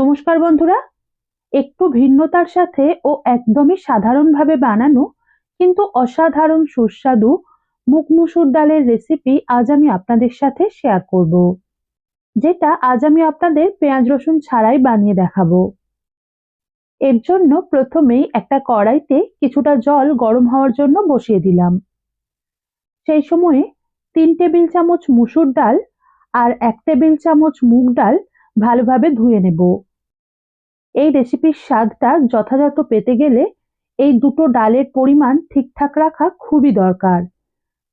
নমস্কার বন্ধুরা। একটু ভিন্নতার সাথে ও একদমই সাধারণভাবে বানানো, কিন্তু অসাধারণ সুস্বাদু মুগ মুসুর ডালের রেসিপি আজ আমি আপনাদের সাথে শেয়ার করব, যেটা আজ আমি আপনাদের পেঁয়াজ রসুন ছাড়াই বানিয়ে দেখাবো। এর জন্য প্রথমেই একটা কড়াইতে কিছুটা জল গরম হওয়ার জন্য বসিয়ে দিলাম। সেই সময়ে তিন টেবিল চামচ মুসুর ডাল আর এক টেবিল চামচ মুগ ডাল ভালোভাবে ধুয়ে নেব। এই রেসিপির স্বাদটা যথাযথ পেতে গেলে এই দুটো ডালের পরিমাণ ঠিকঠাক রাখা খুবই দরকার।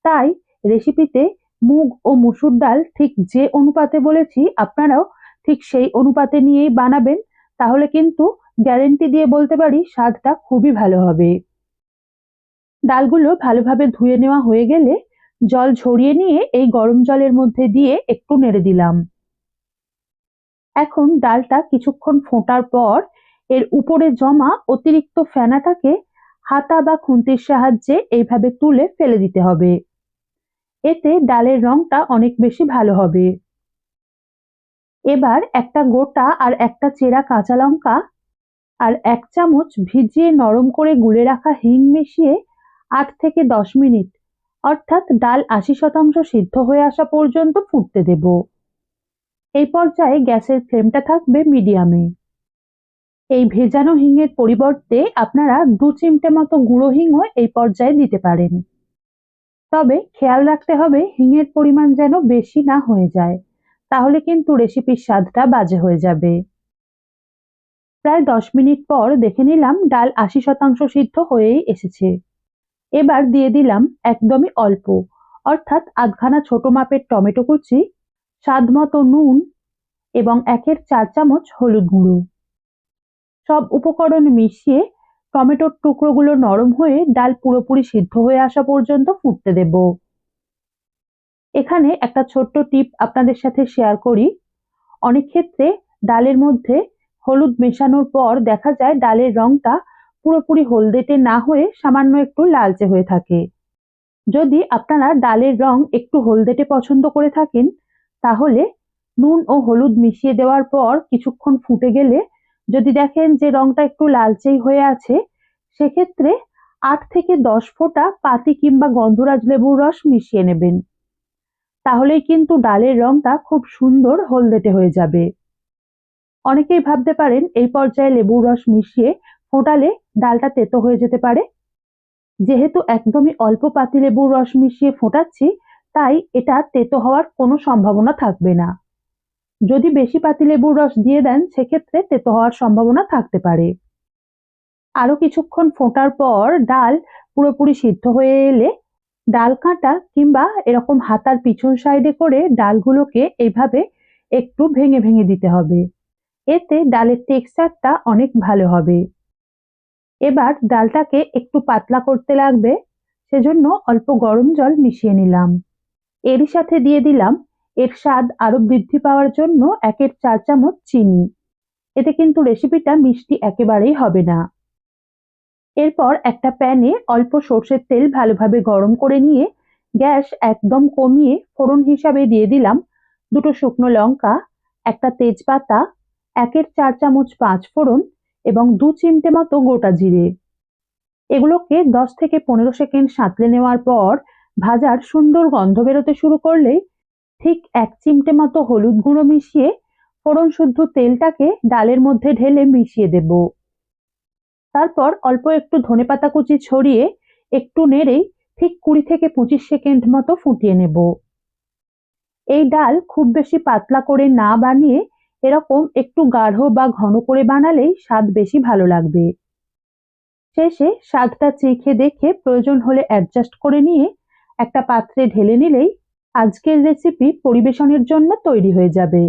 তাই রেসিপিতে মুগ ও মুসুর ডাল ঠিক যে অনুপাতে বলেছি আপনারাও ঠিক সেই অনুপাতে নিয়েই বানাবেন, তাহলে কিন্তু গ্যারেন্টি দিয়ে বলতে পারি স্বাদটা খুবই ভালো হবে। ডালগুলো ভালোভাবে ধুয়ে নেওয়া হয়ে গেলে জল ঝরিয়ে নিয়ে এই গরম জলের মধ্যে দিয়ে একটু নেড়ে দিলাম। এখন ডালটা কিছুক্ষণ ফোটার পর এর উপরে জমা অতিরিক্ত ফেনাটাকে হাতা বা খুন্তির সাহায্যে এইভাবে তুলে ফেলে দিতে হবে। এতে ডালের রংটা অনেক বেশি ভালো হবে। এবার একটা গোটা আর একটা চেরা কাঁচা লঙ্কা আর এক চামচ ভিজিয়ে নরম করে গুলে রাখা হিং মিশিয়ে আট থেকে দশ মিনিট অর্থাৎ ডাল আশি শতাংশ সিদ্ধ হয়ে আসা পর্যন্ত ফুটতে দেব। এই পর্যায়ে গ্যাসের ফ্লেমটা থাকবে মিডিয়ামে। এই ভেজানো হিঙের পরিবর্তে আপনারা দু চিমটে মতো গুঁড়ো হিংও এই পর্যায়ে দিতে পারেন। তবে খেয়াল রাখতে হবে হিঙের পরিমাণ যেন বেশি না হয়ে যায়, তাহলে কিন্তু রেসিপির স্বাদটা বাজে হয়ে যাবে। প্রায় দশ মিনিট পর দেখে নিলাম ডাল আশি শতাংশ সিদ্ধ হয়েই এসেছে। এবার দিয়ে দিলাম একদমই অল্প, অর্থাৎ আধখানা ছোট মাপের টমেটো কুচি স্বাদ মতো নুন এবং একের চার চামচ হলুদ গুঁড়ো। সব উপকরণ মিশিয়ে টমেটোর টুকরোগুলো নরম হয়ে ডাল পুরোপুরি সিদ্ধ হয়ে আসা পর্যন্ত ফুটতে দেব। এখানে একটা ছোট্ট টিপ আপনাদের সাথে শেয়ার করি। অনেক ক্ষেত্রে ডালের মধ্যে হলুদ মেশানোর পর দেখা যায় ডালের রংটা পুরোপুরি হলদেটে না হয়ে সামান্য একটু লালচে হয়ে থাকে। যদি আপনারা ডালের রং একটু হলদেটে পছন্দ করে থাকেন তাহলে নুন ও হলুদ মিশিয়ে দেওয়ার পর কিছুক্ষণ ফুটে গেলে যদি দেখেন যে রংটা একটু লালচেই হয়ে আছে, সেক্ষেত্রে আট থেকে দশ ফোঁটা পাতি কিংবা গন্ধরাজ লেবুর রস মিশিয়ে নেবেন। তাহলেই কিন্তু ডালের রংটা খুব সুন্দর হলদেটে হয়ে যাবে। অনেকেই ভাবতে পারেন এই পর্যায়ে লেবুর রস মিশিয়ে ফোটালে ডালটা তেতো হয়ে যেতে পারে। যেহেতু একদমই অল্প পাতি লেবুর রস মিশিয়ে ফোটাচ্ছি তাই এটা তেতো হওয়ার কোনো সম্ভাবনা থাকবে না। যদি বেশি পাতিলেবুর রস দিয়ে দেন, সেক্ষেত্রে তেতো হওয়ার সম্ভাবনা থাকতে পারে। আরও কিছুক্ষণ ফোটার পর ডাল পুরোপুরি সিদ্ধ হয়ে এলে ডাল কাঁটা কিংবা এরকম হাতার পিছন সাইডে করে ডালগুলোকে এইভাবে একটু ভেঙে ভেঙে দিতে হবে। এতে ডালের টেক্সচারটা অনেক ভালো হবে। এবার ডালটাকে একটু পাতলা করতে লাগবে, সেজন্য অল্প গরম জল মিশিয়ে নিলাম। এরই সাথে দিয়ে দিলাম এর স্বাদ আরও বৃদ্ধি পাওয়ার জন্য একের চার চামচ চিনি। এতে কিন্তু রেসিপিটা মিষ্টি একেবারেই হবে না। এরপর একটা প্যানে অল্প সর্ষের তেল ভালোভাবে গরম করে নিয়ে গ্যাস একদম কমিয়ে ফোড়ন হিসাবে দিয়ে দিলাম দুটো শুকনো লঙ্কা, একটা তেজপাতা, একের চার চামচ পাঁচ ফোড়ন এবং দু চিমটে মতো গোটা জিরে। এগুলোকে দশ থেকে পনেরো সেকেন্ড সাঁতলে নেওয়ার পর ভাজার সুন্দর গন্ধ বেরোতে শুরু করলেই ঠিক এক চিমটে মতো হলুদ গুঁড়ো মিশিয়ে ফোড়ন শুদ্ধ তেলটাকে ডালের মধ্যে ঢেলে মিশিয়ে দেব। তারপর অল্প একটু ধনেপাতা কুচি ছড়িয়ে একটু নেড়েই ঠিক কুড়ি থেকে পঁচিশ সেকেন্ড মতো ফুটিয়ে নেব। এই ডাল খুব বেশি পাতলা করে না বানিয়ে এরকম একটু গাঢ় বা ঘন করে বানালেই স্বাদ বেশি ভালো লাগবে। শেষে স্বাদটা চেখে দেখে প্রয়োজন হলে অ্যাডজাস্ট করে নিয়ে একটা পাত্রে ঢেলে নিলেই আজকের রেসিপি পরিবেশনের জন্য তৈরি হয়ে যাবে।